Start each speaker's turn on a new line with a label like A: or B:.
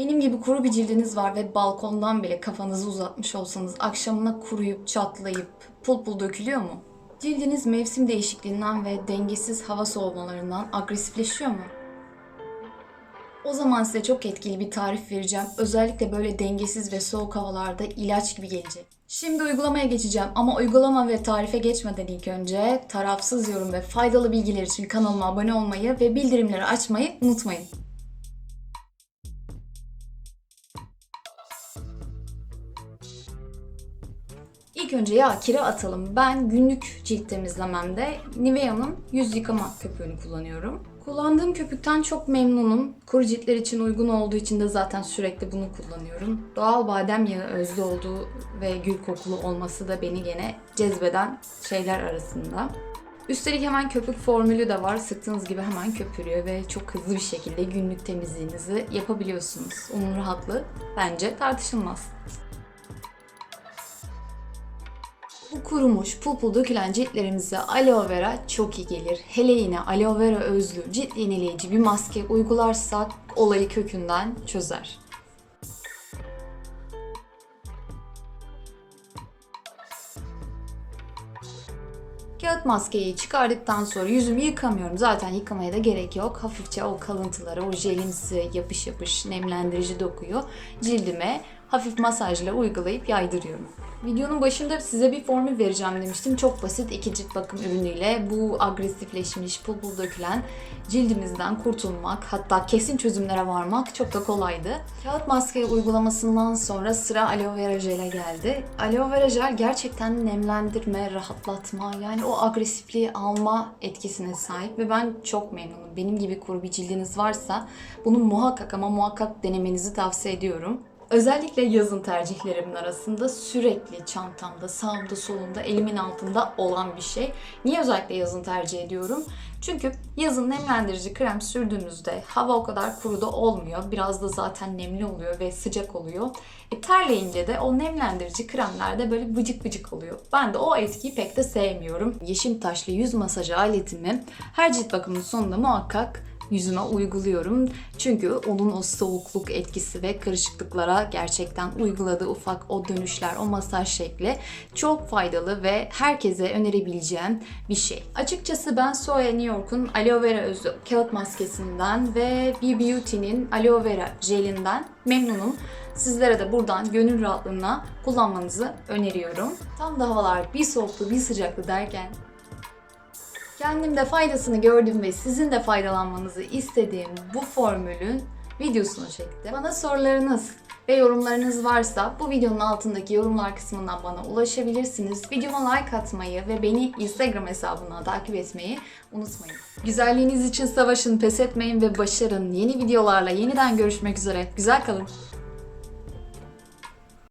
A: Benim gibi kuru bir cildiniz var ve balkondan bile kafanızı uzatmış olsanız akşamına kuruyup çatlayıp pul pul dökülüyor mu? Cildiniz mevsim değişikliğinden ve dengesiz hava soğumalarından agresifleşiyor mu? O zaman size çok etkili bir tarif vereceğim. Özellikle böyle dengesiz ve soğuk havalarda ilaç gibi gelecek. Şimdi uygulamaya geçeceğim ama uygulama ve tarife geçmeden ilk önce tarafsız yorum ve faydalı bilgiler için kanalıma abone olmayı ve bildirimleri açmayı unutmayın. İlk önce yağ kire atalım. Ben günlük cilt temizlememde Nivea'nın yüz yıkama köpüğünü kullanıyorum. Kullandığım köpükten çok memnunum. Kuru ciltler için uygun olduğu için de zaten sürekli bunu kullanıyorum. Doğal badem yağı özlü olduğu ve gül kokulu olması da beni gene cezbeden şeyler arasında. Üstelik hemen köpük formülü de var. Sıktığınız gibi hemen köpürüyor ve çok hızlı bir şekilde günlük temizliğinizi yapabiliyorsunuz. Onun rahatlığı bence tartışılmaz. Kurumuş, pul pul dökülen ciltlerimize aloe vera çok iyi gelir. Hele yine aloe vera özlü cilt yenileyici bir maske uygularsak olayı kökünden çözer. Kağıt maskeyi çıkardıktan sonra yüzümü yıkamıyorum. Zaten yıkamaya da gerek yok. Hafifçe o kalıntıları, o jelimsi yapış yapış nemlendirici dokuyu cildime hafif masajla uygulayıp yaydırıyorum. Videonun başında size bir formül vereceğim demiştim. Çok basit iki cilt bakım ürünüyle bu agresifleşmiş, pul pul dökülen cildimizden kurtulmak, hatta kesin çözümlere varmak çok da kolaydı. Kağıt maske uygulamasından sonra sıra aloe vera jele geldi. Aloe vera jel gerçekten nemlendirme, rahatlatma, yani o agresifliği alma etkisine sahip ve ben çok memnunum. Benim gibi kuru bir cildiniz varsa bunu muhakkak ama muhakkak denemenizi tavsiye ediyorum. Özellikle yazın tercihlerimin arasında sürekli çantamda, sağımda, solumda, elimin altında olan bir şey. Niye özellikle yazın tercih ediyorum? Çünkü yazın nemlendirici krem sürdüğünüzde hava o kadar kuru da olmuyor. Biraz da zaten nemli oluyor ve sıcak oluyor. E, terleyince de o nemlendirici kremler de böyle vıcık vıcık oluyor. Ben de o etkiyi pek de sevmiyorum. Yeşim taşlı yüz masajı aletimi her cilt bakımının sonunda muhakkak yüzüme uyguluyorum. Çünkü onun o soğukluk etkisi ve kırışıklıklara gerçekten uyguladığı ufak o dönüşler, o masaj şekli çok faydalı ve herkese önerebileceğim bir şey. Açıkçası ben Soya New York'un aloe vera özlü kağıt maskesinden ve B Beauty'nin aloe vera jelinden memnunum. Sizlere de buradan gönül rahatlığına kullanmanızı öneriyorum. Tam da havalar bir soğuktu bir sıcaklı derken Kendimde faydasını gördüm ve sizin de faydalanmanızı istediğim bu formülün videosunu çektim. Bana sorularınız ve yorumlarınız varsa bu videonun altındaki yorumlar kısmından bana ulaşabilirsiniz. Videoma like atmayı ve beni Instagram hesabından takip etmeyi unutmayın. Güzelliğiniz için savaşın, pes etmeyin ve başarın. Yeni videolarla yeniden görüşmek üzere. Güzel kalın.